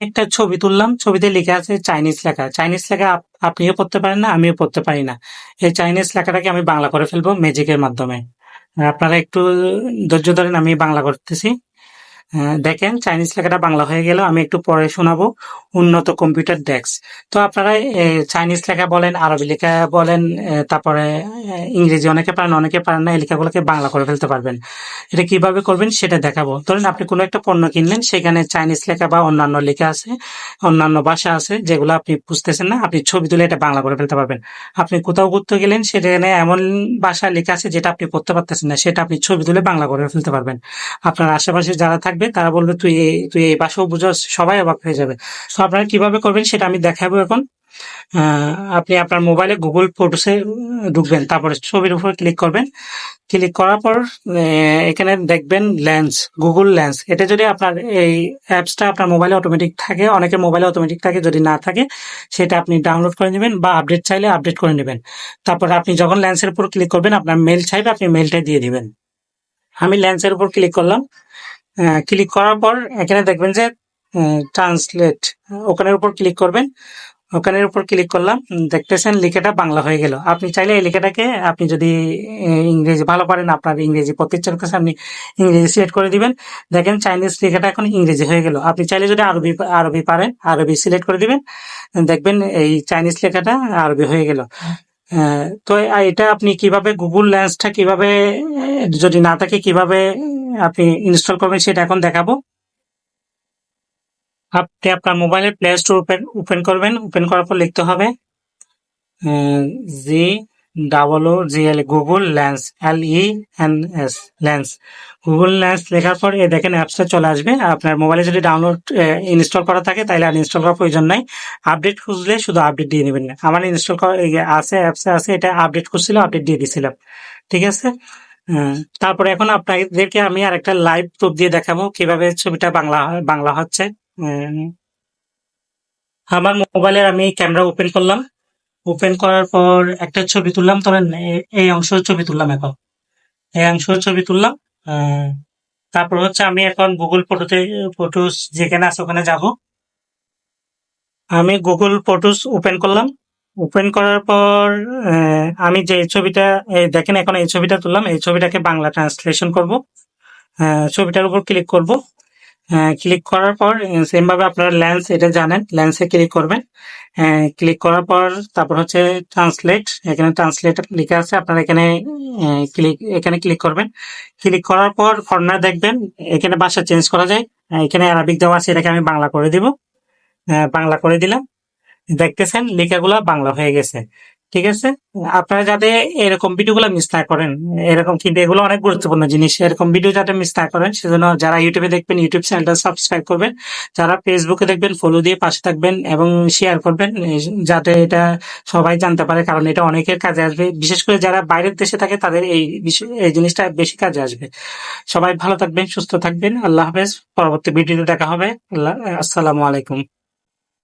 একটা ছবি তুললাম, ছবিতে লেখা আছে চাইনিজ লেখা। চাইনিজ লেখা আপনিও পড়তে পারেন না, আমিও পড়তে পারি না। এই চাইনিজ লেখাটাকে আমি বাংলা করে ফেলব ম্যাজিকের মাধ্যমে। আপনারা একটু ধৈর্য ধরেন, আমি বাংলা করতেছি। দেখেন চাইনিজ লেখাটা বাংলা হয়ে গেল, আমি একটু পরে শোনাবো। উন্নত কম্পিউটার ডেস্ক তো আপনারা চাইনিজ লেখা বলেন, আরবি লেখা বলেন তারপরে ইংরেজি অনেকে পারেন অনেকে পারেন না, এই লেখাগুলোকে বাংলা করে ফেলতে পারবেন। এটা কীভাবে করবেন সেটা দেখাবো। ধরেন, আপনি কোনো একটা পণ্য কিনলেন, সেখানে চাইনিজ লেখা বা অন্যান্য লেখা আছে, অন্যান্য ভাষা আছে, যেগুলো আপনি বুঝতেছেন না, আপনি ছবি তুলে এটা বাংলা করে ফেলতে পারবেন। আপনি কোথাও ঘুরতে গেলেন, সেখানে এমন ভাষা লেখা আছে, যেটা আপনি পড়তে পারতেছেন না, সেটা আপনি ছবি তুলে বাংলা করে ফেলতে পারবেন। আপনার আশেপাশে যারা থাকবে তারা বলবে, তুই তুই এই ভাষাও বুঝাস, সবাই অবাক হয়ে যাবে। তো আপনারা কীভাবে করবেন সেটা আমি দেখাবো এখন। আপনি আপনার মোবাইলে গুগল ফটোসে ঢুকবেন, তারপরে ছবির উপর ক্লিক করবেন। ক্লিক করার পর এখানে দেখবেন লেন্স গুগল লেন্স এটা যদি আপনার এই অ্যাপসটা আপনার মোবাইলে অটোমেটিক থাকে, অনেকের মোবাইলে অটোমেটিক থাকে, যদি না থাকে, সেটা আপনি ডাউনলোড করে নেবেন বা আপডেট চাইলে আপডেট করে নেবেন। তারপর আপনি যখন লেন্সের উপর ক্লিক করবেন, আপনার মেল চাইবে, আপনি মেলটা দিয়ে দিবেন। আমি লেন্সের উপর ক্লিক করলাম। ক্লিক করার পর এখানে দেখবেন যে ট্রান্সলেট ওখানের উপর ক্লিক করবেন। ওখানের উপর ক্লিক করলাম দেখতেছেন লেখাটা বাংলা হয়ে গেল। আপনি চাইলে এই লেখাটাকে আপনি যদি ইংরেজি ভালো পারেন, আপনার ইংরেজি পড়তে কাছে আপনি ইংরেজি সিলেক্ট করে দিবেন। দেখেন চাইনিজ লেখাটা এখন ইংরেজি হয়ে গেল। আপনি চাইলে যদি আরবি আরবি পারেন, আরবি সিলেক্ট করে দিবেন। দেখবেন এই চাইনিজ লেখাটা আরবি হয়ে গেল। তো আহ, এটা আপনি কীভাবে গুগল লেন্সটা কীভাবে যদি না থাকে কীভাবে আপনি ইনস্টল করবেন সেটা এখন দেখাবো। আপনি আপনার মোবাইলের প্লে স্টোর ওপেন ওপেন করবেন ওপেন করার পর লিখতে হবে G double O G L Google lens L E N S lens Google lens লেখার পর এ দেখেন অ্যাপসটা চলে আসবে। আপনার মোবাইলে যদি ডাউনলোড ইনস্টল করা থাকে, তাহলে আর ইনস্টল করার প্রয়োজন নাই। আপডেট খুঁজলে শুধু আপডেট দিয়ে নেবেন। আমার ইনস্টল করা আছে অ্যাপসে আছে, এটা আপডেট করছিল আপডেট দিয়ে দিয়েছিলাম ঠিক আছে? তারপরে এখন আপনাদেরকে আমি আর একটা লাইভ প্রুফ দিয়ে দেখাবো, কীভাবে ছবিটা বাংলা বাংলা হচ্ছে। আমার মোবাইলের আমি ক্যামেরা ওপেন করলাম। ওপেন করার পর একটা ছবি তুললাম, ধরেন এই অংশ ছবি তুললাম এখন। এই অংশ ছবি তুললাম তারপর হচ্ছে আমি এখন গুগল ফটোতে ফটোস যেখানে আছে ওখানে যাব। আমি গুগল ফটোস ওপেন করলাম। ওপেন করার পর আমি যে ছবিটা দেখেন এখন এই ছবিটা তুললাম। এই ছবিটাকে বাংলা ট্রান্সলেশন করব। ছবিটার উপর ক্লিক করব। ক্লিক করার পর সেম ভাবে আপনারা লেন্স এটা জানেন লেন্সে ক্লিক করবেন। ক্লিক করার পর তারপর হচ্ছে ট্রান্সলেট এখানে ট্রান্সলেট লেখা আছে, আপনারা এখানে ক্লিক এখানে ক্লিক করবেন। ক্লিক করার পর কর্নার দেখবেন, এখানে ভাষা চেঞ্জ করা যায়। এখানে আরবিক দেওয়া আছে, এটাকে আমি বাংলা করে দিব। বাংলা করে দিলাম। দেখতেছেন, লেখাগুলা বাংলা হয়ে গেছে। ঠিক আছে? আপনারা যাতে এরকম ভিডিওগুলো মিস না করেন, এরকম কিন্তু এগুলো অনেক গুরুত্বপূর্ণ জিনিস। এরকম ভিডিও যাতে মিস না করেন, সেজন্য যারা ইউটিউবে দেখবেন ইউটিউব চ্যানেলটা সাবস্ক্রাইব করবেন, যারা ফেসবুকে দেখবেন ফলো দিয়ে পাশে থাকবেন এবং শেয়ার করবেন যাতে এটা সবাই জানতে পারে, কারণ এটা অনেকের কাজে আসবে। বিশেষ করে যারা বাইরের দেশে থাকে, তাদের এই বিষয়, এই জিনিসটা বেশি কাজে আসবে। সবাই ভালো থাকবেন, সুস্থ থাকবেন। আল্লাহ হাফেজ। পরবর্তী ভিডিওতে দেখা হবে। আল্লাহ, আসসালামু আলাইকুম।